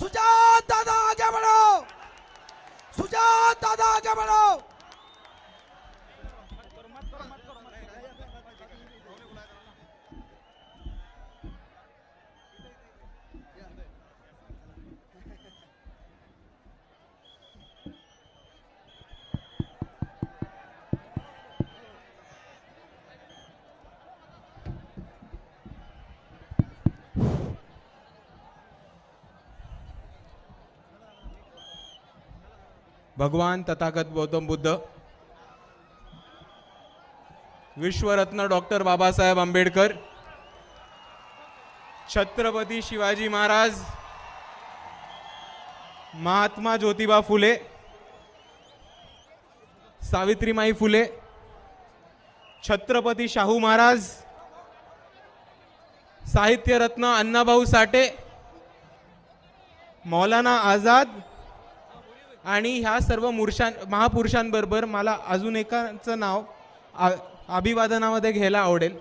सुजात दादा आगे बढ़ो। सुजात दादा आगे बढ़ो। भगवान तथागत गौतम बुद्ध विश्वरत्न डॉक्टर बाबासाहेब आंबेडकर छत्रपती शिवाजी महाराज महात्मा ज्योतिबा फुले सावित्रीमाई फुले छत्रपती शाहू महाराज साहित्यरत्न अण्णाभाऊ साठे मौलाना आझाद आणि ह्या सर्व मूर्षां महापुरुषांबरोबर मला अजून एकाचं नाव आ- अभिवादनामध्ये घ्यायला आवडेल.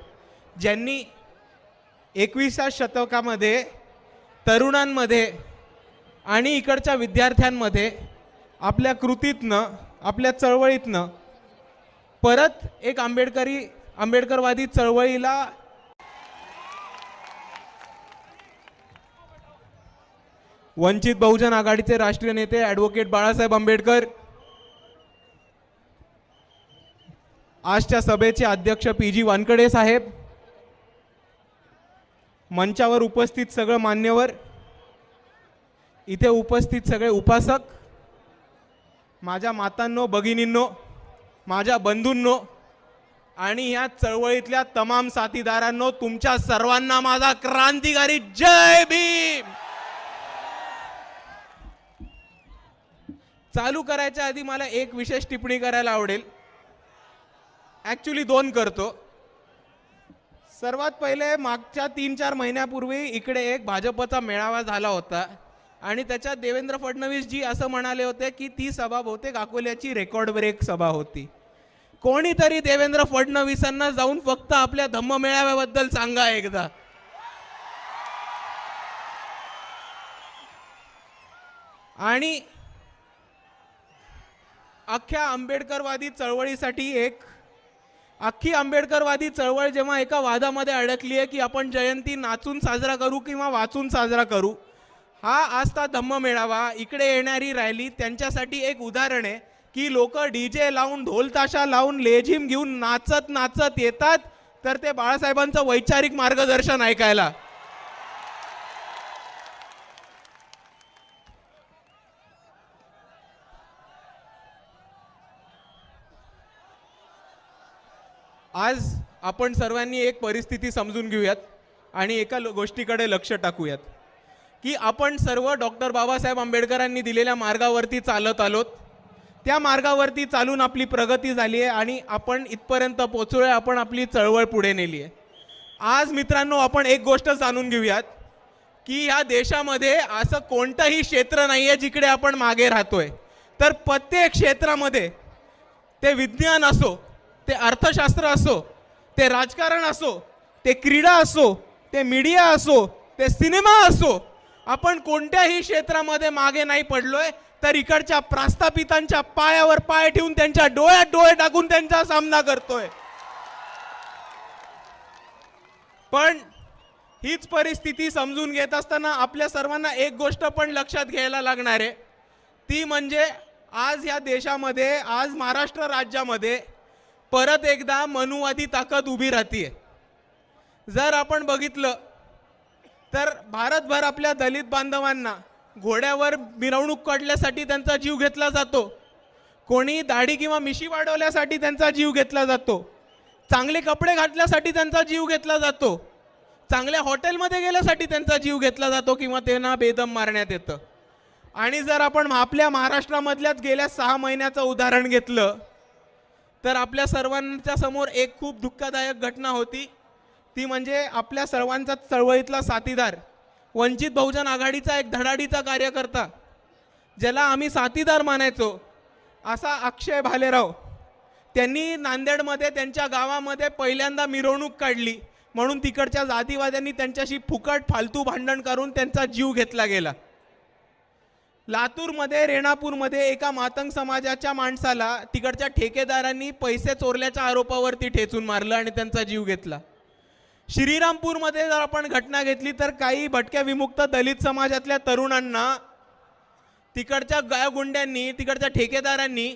ज्यांनी एकविसा शतकामध्ये तरुणांमध्ये आणि इकडच्या विद्यार्थ्यांमध्ये आपल्या कृतीतनं आपल्या चळवळीतनं परत एक आंबेडकरी आंबेडकरवादी चळवळीला वंचित बहुजन आघाडीचे राष्ट्रीय नेते ॲडव्होकेट बाळासाहेब आंबेडकर आजच्या सभेचे अध्यक्ष पी जी वानकडे साहेब मंचावर उपस्थित सगळं मान्यवर इथे उपस्थित सगळे उपासक माझ्या मातांनो भगिनींनो माझ्या बंधूंनो आणि या चळवळीतल्या तमाम साथीदारांनो तुमच्या सर्वांना माझा क्रांतिकारी जय भीम! चालू करायच्या आधी मला एक विशेष टिप्पणी करायला आवडेल. ॲक्च्युली दोन करतो. सर्वात पहिले मागच्या तीन चार महिन्यापूर्वी इकडे एक भाजपचा मेळावा झाला होता आणि त्याच्यात देवेंद्र फडणवीस जी असं म्हणाले होते की ती सभा बहुतेक अकोल्याची रेकॉर्ड ब्रेक सभा होती. कोणीतरी देवेंद्र फडणवीसांना जाऊन फक्त आपल्या धम्म मेळाव्याबद्दल सांगा एकदा. आणि अख्ख्या आंबेडकरवादी चळवळीसाठी एक अख्खी आंबेडकरवादी चळवळ जेव्हा एका वादामध्ये अडकली आहे की आपण जयंती नाचून साजरा करू किंवा वाचून साजरा करू हा आजचा धम्म मेळावा इकडे येणारी रॅली त्यांच्यासाठी एक उदाहरण आहे की लोक डी जे लावून ढोलताशा लावून लेझिम घेऊन नाचत नाचत येतात तर ते बाळासाहेबांचं वैचारिक मार्गदर्शन ऐकायला. आज आपण सर्वांनी एक परिस्थिती समजून घेऊयात आणि एका गोष्टीकडे लक्ष टाकूयात. की आपण सर्व डॉक्टर बाबासाहेब आंबेडकरांनी दिलेल्या मार्गावरती चालत आलोत. त्या मार्गावरती चालून आपली प्रगती झाली आहे आणि आपण इथपर्यंत पोचलोय आपण आपली चळवळ पुढे नेली आहे आज मित्रांनो आपण एक गोष्ट जाणून घेऊयात की या देशामध्ये असं कोणतंही क्षेत्र नाही आहे जिकडे आपण मागे राहतोय. तर प्रत्येक क्षेत्रामध्ये ते विज्ञान असो ते अर्थशास्त्र असो ते राजकारण असो ते क्रीडा असो ते मीडिया असो ते सिनेमा असो आपण कोणत्याही क्षेत्रामध्ये मागे नाही पडलोय तर इकडच्या प्रास्तापितांच्या पायावर पाय ठेवून त्यांच्या डोळ्यात डोळे टाकून त्यांचा सामना करतोय. पण हीच परिस्थिती समजून घेत असताना आपल्या सर्वांना एक गोष्ट पण लक्षात घ्यायला लागणार आहे. ती म्हणजे आज या देशामध्ये आज महाराष्ट्र राज्यामध्ये परत एकदा मनुवादी ताकद उभी राहतीये. जर आपण बघितलं तर भारतभर आपल्या दलित बांधवांना घोड्यावर मिरवणूक काढल्यासाठी त्यांचा जीव घेतला जातो. कोणी दाढी किंवा मिशी वाढवल्यासाठी त्यांचा जीव घेतला जातो. चांगले कपडे घातल्यासाठी त्यांचा जीव घेतला जातो. चांगल्या हॉटेलमध्ये गेल्यासाठी त्यांचा जीव घेतला जातो किंवा त्यांना बेदम मारण्यात येतं. आणि जर आपण आपल्या महाराष्ट्रामधल्याच गेल्या सहा महिन्याचं उदाहरण घेतलं तर आपल्या सर्वांच्या समोर एक खूप दुःखदायक घटना होती. ती म्हणजे आपल्या सर्वांचा चळवळीतला साथीदार वंचित बहुजन आघाडीचा एक धडाडीचा कार्यकर्ता ज्याला आम्ही साथीदार मानायचो असा अक्षय भालेराव. त्यांनी नांदेडमध्ये त्यांच्या गावामध्ये पहिल्यांदा मिरवणूक काढली म्हणून तिकडच्या जातीवाद्यांनी त्यांच्याशी फुकट फालतू भांडण करून त्यांचा जीव घेतला गेला. लातूरमध्ये रेणापूरमध्ये एका मातंग समाजाच्या माणसाला तिकडच्या ठेकेदारांनी पैसे चोरल्याच्या आरोपावरती ठेचून मारलं आणि त्यांचा जीव घेतला. श्रीरामपूरमध्ये जर आपण घटना घेतली तर काही भटक्या विमुक्त दलित समाजातल्या तरुणांना तिकडच्या गायगुंड्यांनी तिकडच्या ठेकेदारांनी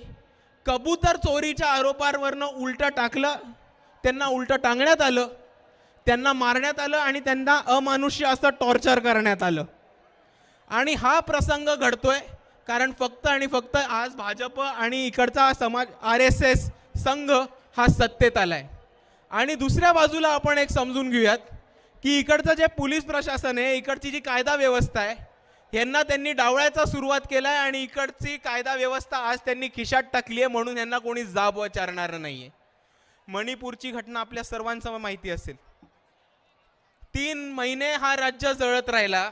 कबूतर चोरीच्या आरोपांवरनं उलटं टाकलं. त्यांना उलटं टांगण्यात आलं. त्यांना मारण्यात आलं आणि त्यांना अमानुष्य असं टॉर्चर करण्यात आलं. आणि हा प्रसंग घडतोय कारण फक्त आणि फक्त आज भाजप आणि इकडचा समाज आर एस एस संघ हा सत्तेत आलाय. आणि दुसऱ्या बाजूला आपण एक समजून घेऊयात की इकडचं जे पोलीस प्रशासन आहे इकडची जी कायदा व्यवस्था आहे यांना त्यांनी डावळायचा सुरुवात केलाय आणि इकडची कायदा व्यवस्था आज त्यांनी खिशात टाकली आहे म्हणून यांना कोणी जाब विचारणार नाहीये. मणिपूरची घटना आपल्या सर्वांसमोर माहिती असेल. तीन महिने हा राज्य जळत राहिला.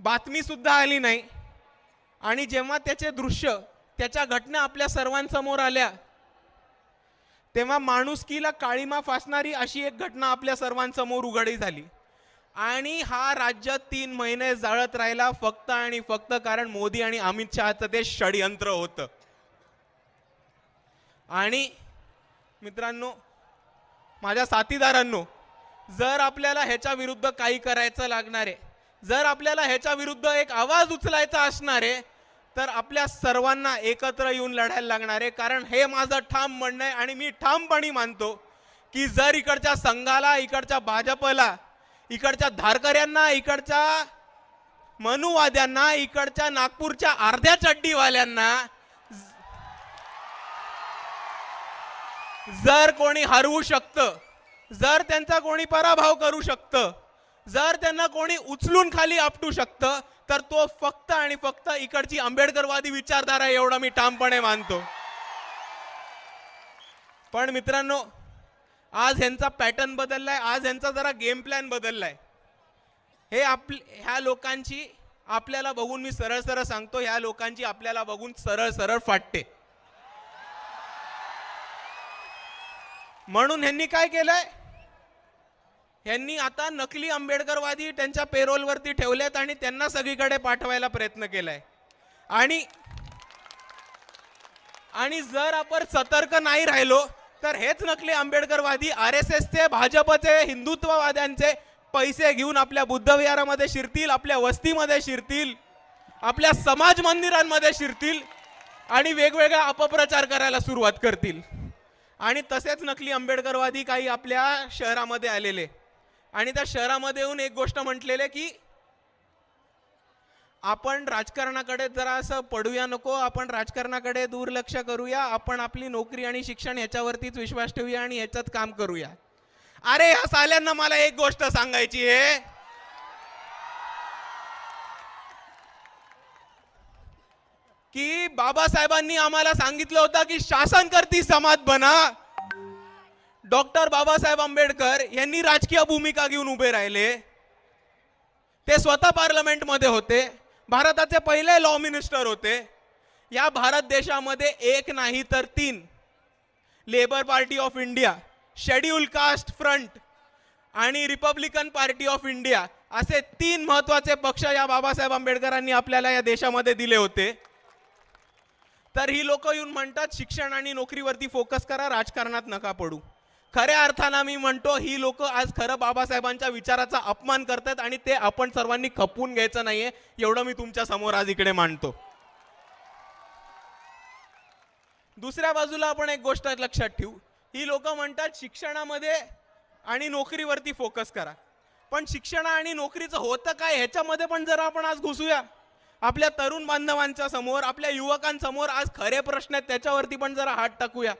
बातमीसुद्धा आली नाही. आणि जेव्हा त्याचे दृश्य त्याच्या घटना आपल्या सर्वांसमोर आल्या तेव्हा माणुसकीला काळीमा फासणारी अशी एक घटना आपल्या सर्वांसमोर उघडी झाली. आणि हा राज्य तीन महिने जाळत राहिला फक्त आणि फक्त कारण मोदी आणि अमित शहाचं ते षडयंत्र होतं. आणि मित्रांनो माझ्या साथीदारांनो जर आपल्याला ह्याच्या विरुद्ध काही करायचं लागणार आहे जर आपल्याला ह्याच्या विरुद्ध एक आवाज उचलायचा असणार आहे तर आपल्या सर्वांना एकत्र येऊन लढायला लागणार आहे. कारण हे माझं ठाम म्हणणं आहे आणि मी ठामपणे मानतो की जर इकडच्या संघाला इकडच्या भाजपला इकडच्या धारकऱ्यांना इकडच्या मनुवाद्यांना इकडच्या नागपूरच्या अर्ध्या चड्डीवाल्यांना जर कोणी हरवू शकतं जर त्यांचा कोणी पराभव करू शकतं जर त्यांना कोणी उचलून खाली आपटू शकतं तर तो फक्त आणि फक्त इकडची आंबेडकरवादी विचारधारा एवढं मी ठामपणे मानतो. पण मित्रांनो आज ह्यांचा पॅटर्न बदललाय आज ह्यांचा जरा गेम प्लॅन बदललाय. हे आप ह्या लोकांची आपल्याला बघून मी सरळ सरळ सांगतो ह्या लोकांची आपल्याला बघून सरळ सरळ फाटते. म्हणून ह्यांनी काय केलंय? ह्यांनी आता नकली आंबेडकरवादी त्यांच्या पेरोलवरती ठेवलेत आणि त्यांना सगळीकडे पाठवायला प्रयत्न केलाय. आणि आणि जर आपण सतर्क नाही राहिलो तर हेच नकली आंबेडकरवादी आर एस एसचे भाजपचे हिंदुत्ववाद्यांचे पैसे घेऊन आपल्या बुद्धविहारामध्ये शिरतील आपल्या वस्तीमध्ये शिरतील आपल्या समाज मंदिरांमध्ये शिरतील आणि वेगवेगळा अपप्रचार करायला सुरुवात करतील. आणि तसेच नकली आंबेडकरवादी काही आपल्या शहरामध्ये आलेले. आणि त्या शहरामध्ये येऊन एक गोष्ट म्हटलेले की आपण राजकारणाकडे जरा असं पडूया नको आपण राजकारणाकडे दुर्लक्ष करूया आपण आपली नोकरी आणि शिक्षण ह्याच्यावरतीच विश्वास ठेवूया आणि ह्याच्यात काम करूया. अरे ह्या साल्यांना मला एक गोष्ट सांगायची आहे. की बाबासाहेबांनी आम्हाला सांगितलं होतं की शासन करती समाज बना. डॉक्टर बाबासाहेब आंबेडकर यांनी राजकीय भूमिका घेऊन उभे राहिले. ते स्वतः पार्लमेंटमध्ये होते. भारताचे पहिले लॉ मिनिस्टर होते. या भारत देशामध्ये एक नाही तर तीन. Labour Party of India Scheduled Caste Front आणि रिपब्लिकन पार्टी ऑफ इंडिया असे तीन महत्त्वाचे पक्ष या बाबासाहेब आंबेडकरांनी आपल्याला या देशामध्ये दिले होते. तर ही लोक येऊन म्हणतात शिक्षण आणि नोकरीवरती फोकस करा राजकारणात नका पडू. खऱ्या अर्थानं मी म्हणतो ही लोक आज खरं बाबासाहेबांच्या विचाराचा अपमान करतात आणि ते आपण सर्वांनी खपवून घ्यायचं नाहीये एवढं मी तुमच्यासमोर आज इकडे मांडतो. दुसऱ्या बाजूला आपण एक गोष्ट लक्षात ठेवू. ही लोक म्हणतात शिक्षणामध्ये आणि नोकरीवरती फोकस करा. पण शिक्षण आणि नोकरीचं होतं काय ह्याच्यामध्ये पण जरा आपण आज घुसूया. आपल्या तरुण बांधवांच्या समोर आपल्या युवकांसमोर आज खरे प्रश्न आहेत त्याच्यावरती पण जरा हात टाकूया.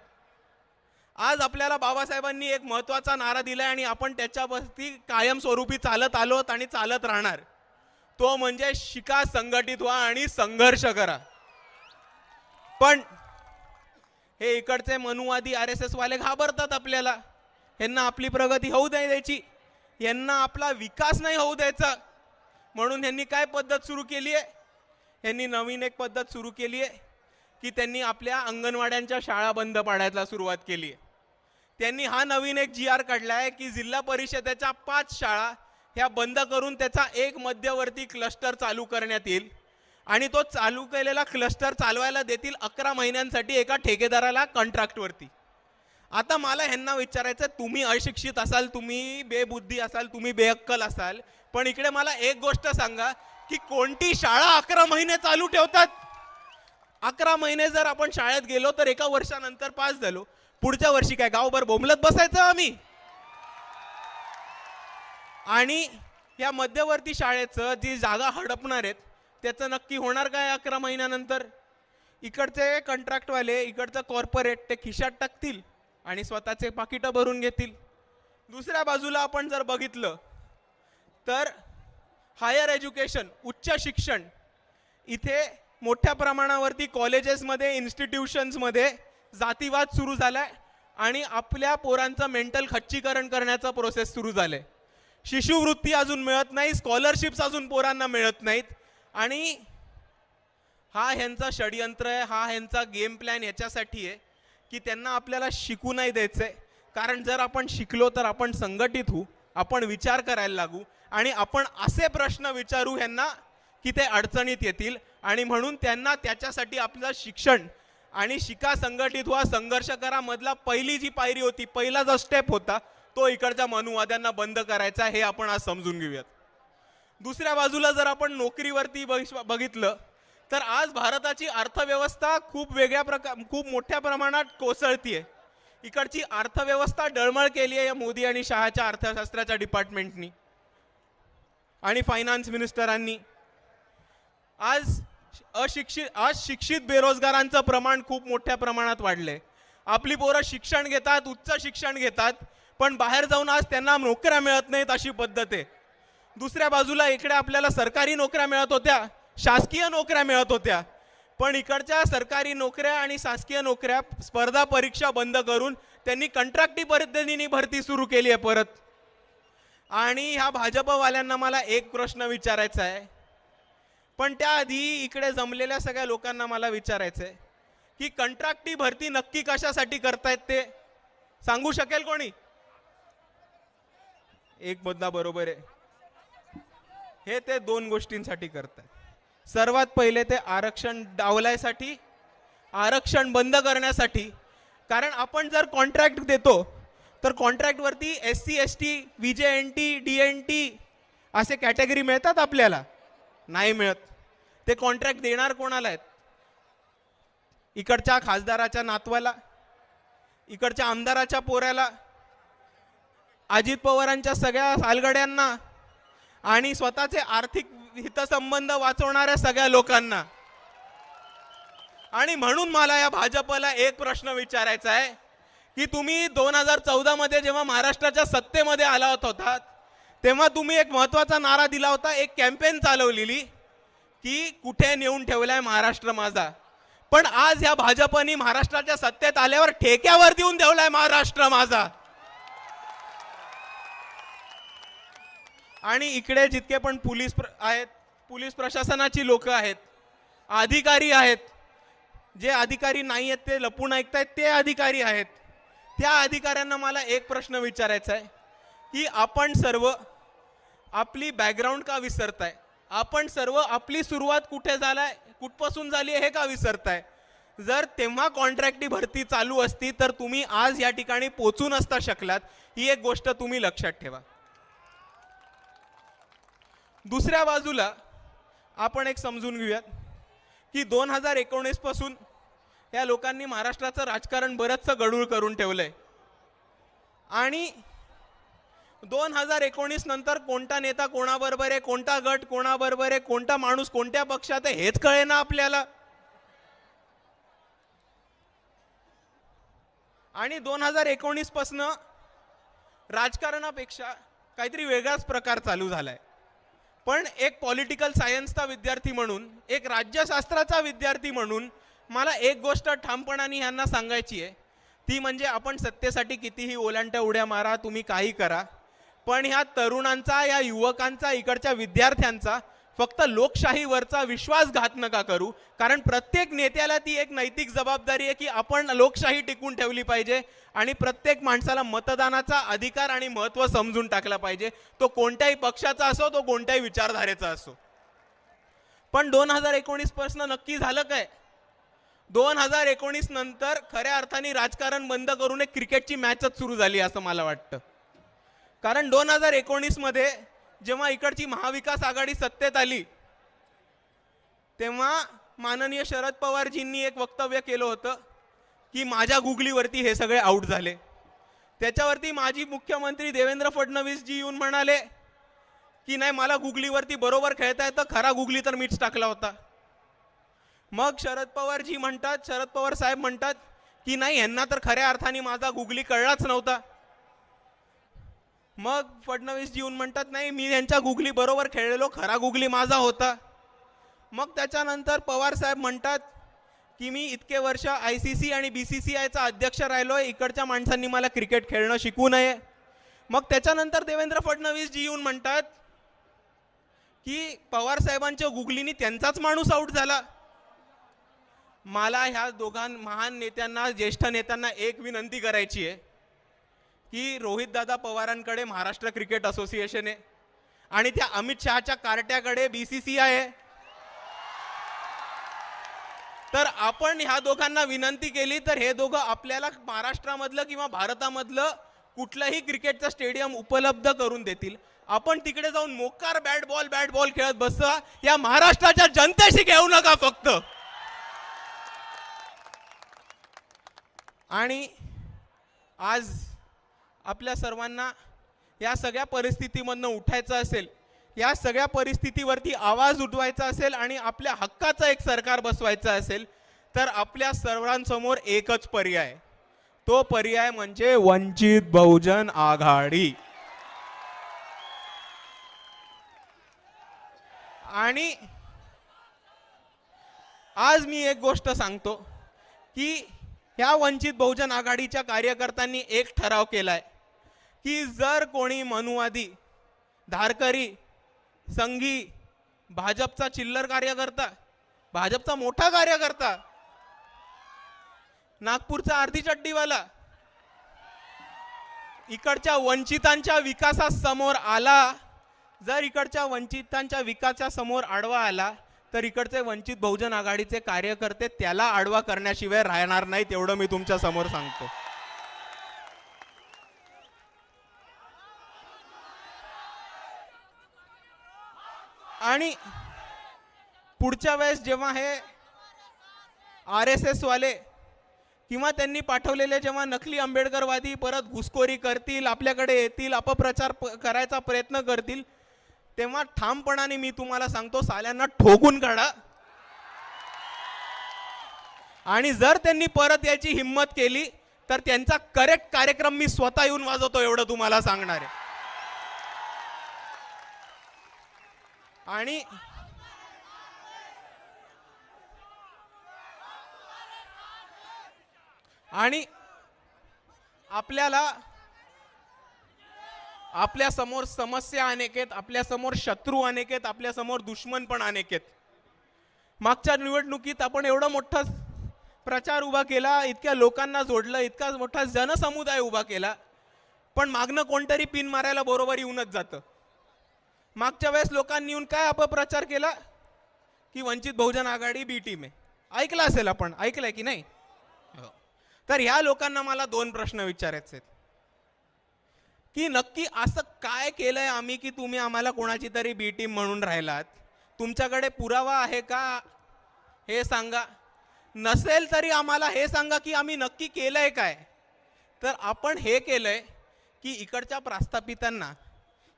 आज आपल्याला बाबासाहेबांनी एक महत्त्वाचा नारा दिलाय आणि आपण त्याच्यावरती कायमस्वरूपी चालत आलोत आणि चालत राहणार. तो म्हणजे शिका संघटित व्हा आणि संघर्ष करा. पण हे इकडचे मनुवादी आर एस एसवाले घाबरतात आपल्याला. यांना आपली प्रगती होऊ नाही द्यायची. यांना आपला विकास नाही होऊ द्यायचा. म्हणून यांनी काय पद्धत सुरू केली आहे? यांनी नवीन एक पद्धत सुरू केली आहे की त्यांनी आपल्या अंगणवाड्यांच्या शाळा बंद पाडायला सुरुवात केली आहे. त्यांनी हा नवीन एक जी आर काढला आहे की जिल्हा परिषदेच्या पाच शाळा ह्या बंद करून त्याचा एक मध्यवर्ती क्लस्टर चालू करण्यात येईल. आणि तो चालू केलेला क्लस्टर चालवायला देतील अकरा महिन्यांसाठी एका ठेकेदाराला कॉन्ट्रॅक्टवरती आता मला ह्यांना विचारायचं तुम्ही अशिक्षित असाल तुम्ही बेबुद्धी असाल तुम्ही बेअक्कल असाल पण इकडे मला एक गोष्ट सांगा की कोणती शाळा अकरा महिने चालू ठेवतात? अकरा महिने जर आपण शाळेत गेलो तर एका वर्षानंतर पास झालो. पुढच्या वर्षी काय गावभर बोंबलत बसायचं आम्ही? आणि या मध्यवर्ती शाळेचं जी जागा हडपणार आहेत त्याचं नक्की होणार काय अकरा महिन्यानंतर? इकडचे कंट्रॅक्टवाले इकडचं कॉर्पोरेट ते खिशात टाकतील आणि स्वतःचे पाकिटं भरून घेतील. दुसऱ्या बाजूला आपण जर बघितलं तर हायर एज्युकेशन उच्च शिक्षण इथे मोठ्या प्रमाणावरती कॉलेजेसमध्ये इन्स्टिट्यूशन्समध्ये जातीवाद सुरू झालाय आणि आपल्या पोरांचं मेंटल खच्चीकरण करण्याचा प्रोसेस सुरू झालाय. शिष्यवृत्ती अजून मिळत नाही स्कॉलरशिप्स अजून पोरांना मिळत नाहीत आणि हा ह्यांचा षडयंत्र आहे हा ह्यांचा गेम प्लॅन याच्यासाठी आहे की त्यांना आपल्याला शिकू नाही द्यायचंय. कारण जर आपण शिकलो तर आपण संघटित होऊ आपण विचार करायला लागू आणि आपण असे प्रश्न विचारू ह्यांना की ते अडचणीत येतील आणि म्हणून त्यांना त्याच्यासाठी आपलं शिक्षण आणि शिका संघटित व्हा संघर्ष करा. मधला पहिली जी पायरी होती पहिला जो स्टेप होता तो इकडच्या मनुवाद्यांना बंद करायचा हे आपण आज समजून घेऊयात. दुसऱ्या बाजूला जर आपण नोकरीवरती बघितलं तर आज भारताची अर्थव्यवस्था खूप वेगळ्या प्रकार खूप मोठ्या प्रमाणात कोसळतीये. इकडची अर्थव्यवस्था डळमळ केली आहे या मोदी आणि शहाच्या अर्थशास्त्राच्या डिपार्टमेंटनी आणि फायनान्स मिनिस्टरांनी आज अशिक्षित अशिक्षित बेरोजगारांचं प्रमाण खूप मोठ्या प्रमाणात वाढलंय. आपली पोरं शिक्षण घेतात उच्च शिक्षण घेतात पण बाहेर जाऊन आज त्यांना नोकऱ्या मिळत नाहीत अशी पद्धत आहे. दुसऱ्या बाजूला इकडे आपल्याला सरकारी नोकऱ्या मिळत होत्या शासकीय नोकऱ्या मिळत होत्या. पण इकडच्या सरकारी नोकऱ्या आणि शासकीय नोकऱ्या स्पर्धा परीक्षा बंद करून त्यांनी कंत्राटी पद्धतीने भरती सुरू केली आहे परत. आणि ह्या भाजपवाल्यांना मला एक प्रश्न विचारायचा आहे. पण त्याआधी इकडे जमलेल्या सगळ्या लोकांना मला विचारायचं आहे की कंत्राटी भरती नक्की कशासाठी करतायत ते? सांगू शकेल कोणी? एक मुद्दा बरोबर आहे. हे ते दोन गोष्टींसाठी करतात सर्वात पहिले ते आरक्षण डावलायसाठी आरक्षण बंद करण्यासाठी. कारण आपण जर कॉन्ट्रॅक्ट देतो तर कॉन्ट्रॅक्टवरती S C S T V J N T D N T असे कॅटेगरी मिळतात आपल्याला. नाही मिळत. ते कॉन्ट्रॅक्ट देणार कोणाला आहेत? इकडच्या खासदाराच्या नातवाला इकडच्या आमदाराच्या पोऱ्याला अजित पवारांच्या सगळ्या सालगड्यांना आणि स्वतःचे आर्थिक हितसंबंध वाचवणाऱ्या सगळ्या लोकांना. आणि म्हणून मला या भाजपला एक प्रश्न विचारायचा आहे की तुम्ही दोन हजार चौदामध्ये जेव्हा महाराष्ट्राच्या सत्तेमध्ये आला होतात तेव्हा तुम्ही एक महत्त्वाचा नारा दिला होता एक कॅम्पेन चालवलेली की कुठे नेऊन ठेवलाय महाराष्ट्र माझा. पण आज या भाजपनी महाराष्ट्राच्या सत्तेत आल्यावर ठेक्यावर देऊन ठेवलाय महाराष्ट्र माझा. आणि इकडे जितके पण पोलीस प्र आहेत पोलीस प्रशासनाची लोक आहेत अधिकारी आहेत जे अधिकारी नाही आहेत ते लपून ऐकतायत ते अधिकारी आहेत. त्या अधिकाऱ्यांना मला एक प्रश्न विचारायचा आहे की आपण सर्व आपली बॅकग्राऊंड का विसरताय? आपण सर्व आपली सुरुवात कुठे झालाय? कुठपासून झाली आहे हे का विसरताय? जर तेव्हा कॉन्ट्रॅक्टी भरती चालू असती तर तुम्ही आज या ठिकाणी पोचू नसता शकलात. ही एक गोष्ट तुम्ही लक्षात ठेवा. दुसऱ्या बाजूला आपण एक समजून घेऊयात की दोन हजार एकोणीसपासून या लोकांनी महाराष्ट्राचं राजकारण बरंचसं गडूळ करून ठेवलं आहे आणि दोन हजार एकोणीस नंतर कोणता नेता कोणाबरोबर आहे कोणता गट कोणाबरोबर आहे कोणता माणूस कोणत्या पक्षात आहे हेच कळे ना आपल्याला. आणि दोन हजार एकोणीस पासनं राजकारणापेक्षा काहीतरी वेगळाच प्रकार चालू झालाय. पण एक पॉलिटिकल सायन्सचा विद्यार्थी म्हणून एक राज्यशास्त्राचा विद्यार्थी म्हणून मला एक गोष्ट ठामपणाने ह्यांना सांगायची आहे. ती म्हणजे आपण सत्तेसाठी कितीही ओलांट्या उड्या मारा तुम्ही काही करा. पण ह्या तरुणांचा या युवकांचा इकडच्या विद्यार्थ्यांचा फक्त लोकशाहीवरचा विश्वासघात नका करू. कारण प्रत्येक नेत्याला ती एक नैतिक जबाबदारी आहे की आपण लोकशाही टिकून ठेवली पाहिजे आणि प्रत्येक माणसाला मतदानाचा अधिकार आणि महत्त्व समजून टाकला पाहिजे. तो कोणत्याही पक्षाचा असो तो कोणत्याही विचारधारेचा असो. पण दोन हजार एकोणीसपासून नक्की झालं काय? दोन हजार एकोणीस नंतर खऱ्या अर्थाने राजकारण बंद करून एक क्रिकेटची मॅचच सुरू झाली असं मला वाटतं. कारण दोन हजार एकोणीसमध्ये जेव्हा इकडची महाविकास आघाडी सत्तेत आली तेव्हा माननीय शरद पवारजींनी एक वक्तव्य केलं होतं की माझ्या गुगलीवरती हे सगळे आऊट झाले. त्याच्यावरती माजी मुख्यमंत्री देवेंद्र फडणवीसजी येऊन म्हणाले की नाही मला गुगलीवरती बरोबर खेळता येतं खरा गुगली तर मीच टाकला होता. मग शरद पवारजी म्हणतात शरद पवार साहेब म्हणतात की नाही यांना तर खऱ्या अर्थाने माझा गुगली कळलाच नव्हता. मग फडणवीस येऊन म्हणतात नाही मी यांच्या गुगली बरोबर खेळलेलो खरा गुगली माझा होता. मग त्याच्यानंतर पवार साहेब म्हणतात की मी इतके वर्ष आय सी सी आणि बी सी सी आयचा अध्यक्ष राहिलोय इकडच्या माणसांनी मला क्रिकेट खेळणं शिकू नये. मग त्याच्यानंतर देवेंद्र फडणवीस जी येऊन म्हणतात की पवार साहेबांच्या गुगलीनी त्यांचाच माणूस आऊट झाला. मला ह्या दोघां महान नेत्यांना ज्येष्ठ नेत्यांना एक विनंती करायची आहे. की रोहितदादा पवारांकडे महाराष्ट्र क्रिकेट असोसिएशन आहे. आणि त्या अमित शहाच्या कार्ट्याकडे बी सी सी आहे. तर आपण ह्या दोघांना विनंती केली तर हे दोघं आपल्याला महाराष्ट्रामधलं किंवा भारतामधलं कुठलंही क्रिकेटचं स्टेडियम उपलब्ध करून देतील. आपण तिकडे जाऊन मोकार बॅट बॉल बॅट बॉल खेळत बसा. या महाराष्ट्राच्या जनतेशी घेऊ नका फक्त. आणि आज आपल्या सर्वांना या सगळ्या परिस्थितीमधनं उठायचं असेल या सगळ्या परिस्थितीवरती आवाज उठवायचा असेल आणि आपल्या हक्काचं एक सरकार बसवायचं असेल तर आपल्या सर्वांसमोर एकच पर्याय. तो पर्याय म्हणजे वंचित बहुजन आघाडी. आणि आज मी एक गोष्ट सांगतो की ह्या वंचित बहुजन आघाडीच्या कार्यकर्त्यांनी एक ठराव केलाय. की जर कोणी मनुवादी धारकरी संघी भाजपचा चिल्लर कार्यकर्ता भाजपचा मोठा कार्यकर्ता नागपूरचा अर्धी चड्डीवाला इकडच्या वंचितांच्या विकासासमोर आला जर इकडच्या वंचितांच्या विकासासमोर आडवा आला तर इकडचे वंचित बहुजन आघाडीचे कार्यकर्ते त्याला आडवा करण्याशिवाय राहणार नाहीत एवढं मी तुमच्यासमोर सांगतो. आणि पुढच्या वेळेस जेव्हा हे आर एस एस वाले किंवा त्यांनी पाठवलेले जेव्हा नकली आंबेडकरवादी परत घुसखोरी करतील आपल्याकडे येतील अपप्रचार करायचा प्रयत्न करतील तेव्हा ठामपणाने मी तुम्हाला सांगतो साल्यांना ठोकून काढा. आणि जर त्यांनी परत याची हिंमत केली तर त्यांचा करेक्ट कार्यक्रम मी स्वतः येऊन वाजवतो एवढं तुम्हाला सांगणार आहे. आणि आणि आपल्याला आपल्यासमोर समस्या अनेक आहेत आपल्यासमोर शत्रू अनेक आहेत आपल्यासमोर दुश्मन पण अनेक आहेत. मागच्या निवडणुकीत आपण एवढा मोठा प्रचार उभा केला इतक्या लोकांना जोडलं इतका मोठा जनसमुदाय उभा केला पण मागणं कोणतरी पिन मारायला बरोबर येऊनच जातं. मागच्या वेळेस लोकांनी येऊन काय अपप्रचार केला? की वंचित बहुजन आघाडी बी टीम आहे. ऐकलं असेल आपण ऐकलंय की नाही? हो. तर ह्या लोकांना मला दोन प्रश्न विचारायचे आहेत. की नक्की असं काय केलंय आम्ही की तुम्ही आम्हाला कोणाची तरी बी टीम म्हणून राहिलात? तुमच्याकडे पुरावा आहे का? हे सांगा. नसेल तरी आम्हाला हे सांगा की आम्ही नक्की केलंय काय? तर आपण हे केलंय की इकडच्या प्रास्थापितांना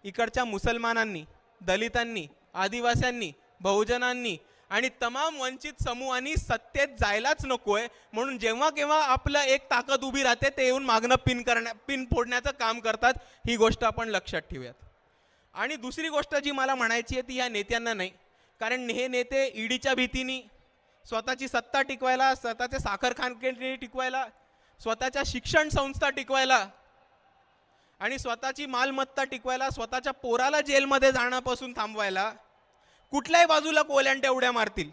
इकडच्या मुसलमानांनी दलितांनी आदिवास्यांनी बहुजनांनी आणि तमाम वंचित समूहांनी सत्तेत जायलाच नकोय म्हणून जेव्हा केव्हा आपलं एक ताकद उभी राहते ते येऊन मागणं पिन करण्या पिन फोडण्याचं काम करतात ही गोष्ट आपण लक्षात ठेवूयात. आणि दुसरी गोष्ट जी मला म्हणायची आहे ती या नेत्यांना नाही कारण हे नेते ईडीच्या भीतीने स्वतःची सत्ता टिकवायला स्वतःचे साखर टिकवायला स्वतःच्या शिक्षण संस्था टिकवायला आणि स्वतःची मालमत्ता टिकवायला स्वतःच्या पोराला जेलमध्ये जाण्यापासून थांबवायला कुठल्याही बाजूला कोल्यांट्या उड्या मारतील.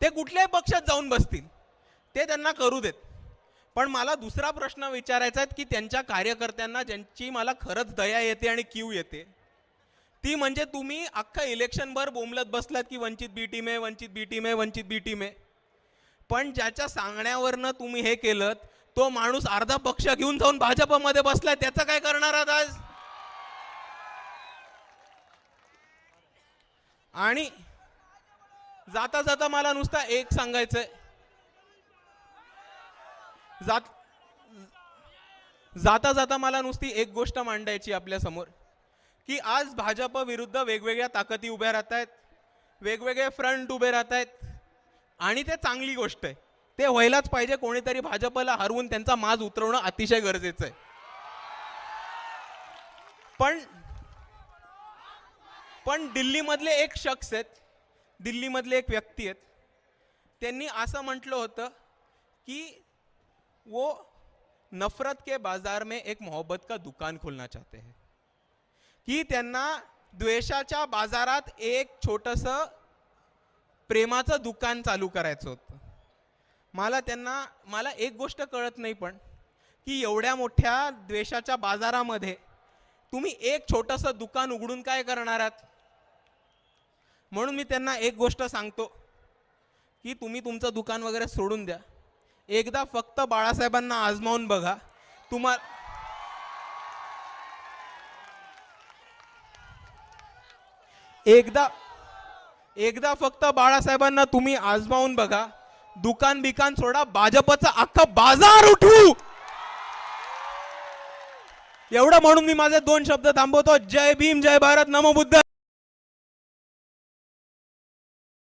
ते कुठल्याही पक्षात जाऊन बसतील. ते त्यांना करू देत. पण मला दुसरा प्रश्न विचारायचा आहे की त्यांच्या कार्यकर्त्यांना ज्यांची मला खरंच दया येते आणि क्यू येते ती म्हणजे तुम्ही अख्खा इलेक्शनभर बोंबलत बसलात की वंचित बी टीम आहे वंचित बी टीम आहे वंचित बी टीम आहे. पण ज्याच्या सांगण्यावरनं तुम्ही हे केलं तो माणूस अर्धा पक्ष घेऊन जाऊन भाजपमध्ये बसलाय त्याचं काय करणार आहात आज? आणि जाता जाता मला नुसता एक सांगायचंय. जात जाता जाता मला नुसती एक गोष्ट मांडायची आपल्यासमोर की आज भाजप विरुद्ध वेगवेगळ्या ताकदी उभ्या राहत आहेत वेगवेगळे फ्रंट उभे राहत आहेत आणि ते चांगली गोष्ट आहे. ते व्हायलाच पाहिजे कोणीतरी भाजपला हरवून त्यांचा माज उतरवणं अतिशय गरजेचं आहे. पण पण दिल्लीमधले एक शख्स आहेत दिल्लीमधले एक व्यक्ती आहेत त्यांनी असं म्हटलं होतं की वो नफरत के बाजार में एक मोहब्बत का दुकान खोलना चाहते हैं. की त्यांना द्वेषाच्या बाजारात एक छोटंसं प्रेमाचं दुकान चालू करायचं होतं. मला त्यांना मला एक गोष्ट कळत नाही पण की एवढ्या मोठ्या द्वेषाच्या बाजारामध्ये तुम्ही एक छोटंसं दुकान उघडून काय करणार आहात? म्हणून मी त्यांना एक गोष्ट सांगतो की तुम्ही तुमचं दुकान वगैरे सोडून द्या. एकदा फक्त बाळासाहेबांना आजमावून बघा. तुम्हा एकदा एकदा फक्त बाळासाहेबांना तुम्ही आजमावून बघा. दुकान बिकान सोडा भाजपचा अख्खा बाजार उठवू एवढं म्हणून मी माझे दोन शब्द थांबवतो. जय भीम जय भारत नमो बुद्ध.